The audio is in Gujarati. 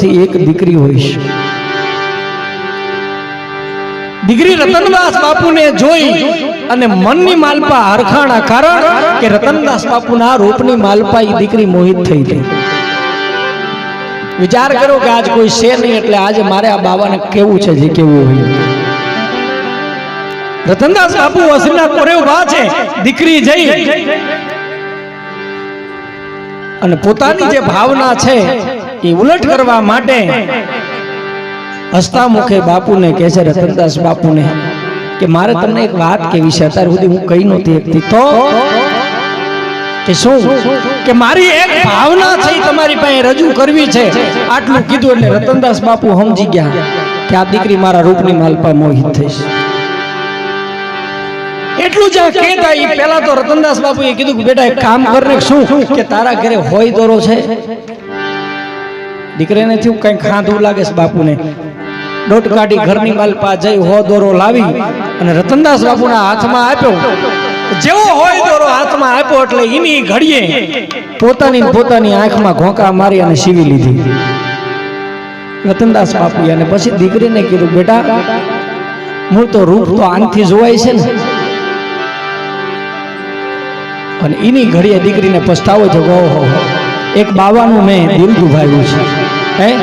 થી એક દીકરી હોઈશ દીકરી રતનદાસ બાપુને જોઈ અને મનની માલપા હરખાણા કારણ કે રતનદાસ બાપુના રૂપની માલપા એ દીકરી મોહિત થઈ ગઈ. વિચાર કરો કે આજ કોઈ છે નહીં એટલે આજે મારે આ બાબાને કેવું છે, જે કેવું હોય. રતનદાસ બાપુ અસલના કોરે ઊભા છે, દીકરી જઈ. અને પોતાની જે ભાવના છે એ ઉલટ કરવા માટે હસતા મુખે બાપુને કહે છે, રતનદાસ બાપુને, કે મારે તમને એક વાત કેવી છે. અત્યાર સુધી હું કહી નહોતી શકતી. તો કે શું? કે મારી એક ભાવના છે તમારી પાસે રજૂ કરવી છે. આટલું કીધું એટલે રતનદાસ બાપુ સમજી ગયા કે આ દીકરી મારા રૂપની માલપા મોહિત થઈશ એટલું જ્યાં કહેતા એ પહેલા તો રતનદાસ બાપુએ કીધું કે બેટા, એક કામ કરને શું? કે તારા ઘરે હોય દોરો છે. દીકરીને થયું કઈ ખાધું લાગે છે બાપુને. દોટ કાઢી ઘરની માલપા જઈ હો દોરો લાવી અને રતનદાસ બાપુના હાથમાં આપ્યો. જેવો હોય દોરો હાથમાં આપ્યો એટલે એની ઘડીએ પોતાની પોતાની આંખમાં ઘોંકા મારી અને સીવી લીધી. રતનદાસ બાપુએ અને પછી દીકરીને કીધું, બેટા, મૂળ તો રૂપ તો આંખથી જોવાય છે ને. અને એની ઘડીએ દીકરીને પછતાવો છે કે, ઓહો, એક બાવાનું મેં દિલ દુભાવ્યું છે. Hey.